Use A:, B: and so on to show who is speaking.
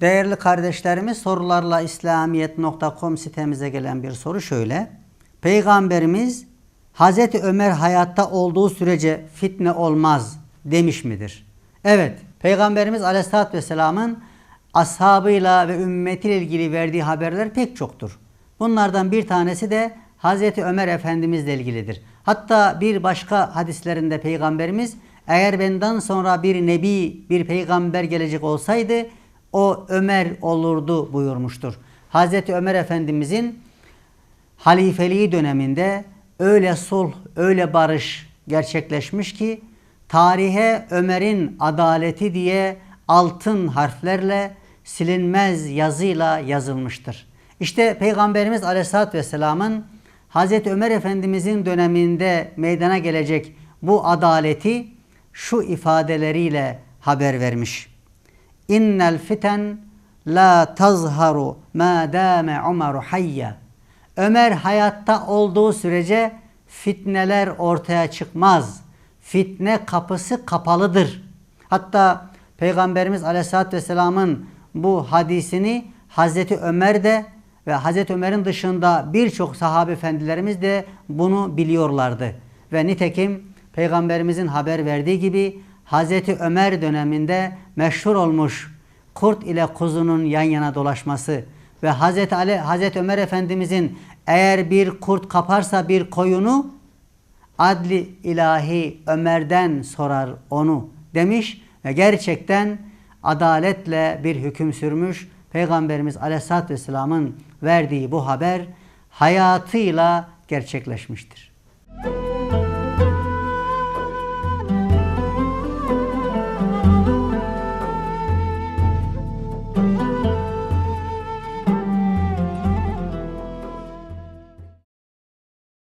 A: Değerli kardeşlerimiz sorularla İslamiyet.com sitemize gelen bir soru şöyle. Peygamberimiz Hazreti Ömer hayatta olduğu sürece fitne olmaz demiş midir? Evet. Peygamberimiz Aleyhisselatü Vesselam'ın ashabıyla ve ümmetiyle ilgili verdiği haberler pek çoktur. Bunlardan bir tanesi de Hazreti Ömer Efendimizle ilgilidir. Hatta bir başka hadislerinde Peygamberimiz eğer benden sonra bir nebi, bir peygamber gelecek olsaydı o Ömer olurdu buyurmuştur. Hazreti Ömer Efendimizin halifeliği döneminde öyle sulh, öyle barış gerçekleşmiş ki tarihe Ömer'in adaleti diye altın harflerle silinmez yazıyla yazılmıştır. İşte Peygamberimiz Aleyhisselatü Vesselam'ın Hazreti Ömer Efendimizin döneminde meydana gelecek bu adaleti şu ifadeleriyle haber vermiş. İnnel fiten la tazharu ma dame Ömer hayya. Ömer hayatta olduğu sürece fitneler ortaya çıkmaz. Fitne kapısı kapalıdır. Hatta Peygamberimiz Aleyhisselatü Vesselam'ın bu hadisini Hazreti Ömer de ve Hazreti Ömer'in dışında birçok sahabe efendilerimiz de bunu biliyorlardı. Ve nitekim Peygamberimizin haber verdiği gibi Hazreti Ömer döneminde meşhur olmuş kurt ile kuzunun yan yana dolaşması ve Hazreti Ali Hazreti Ömer Efendimizin eğer bir kurt kaparsa bir koyunu adli ilahi Ömer'den sorar onu demiş ve gerçekten adaletle bir hüküm sürmüş. Peygamberimiz Aleyhisselatü Vesselam'ın verdiği bu haber hayatıyla gerçekleşmiştir.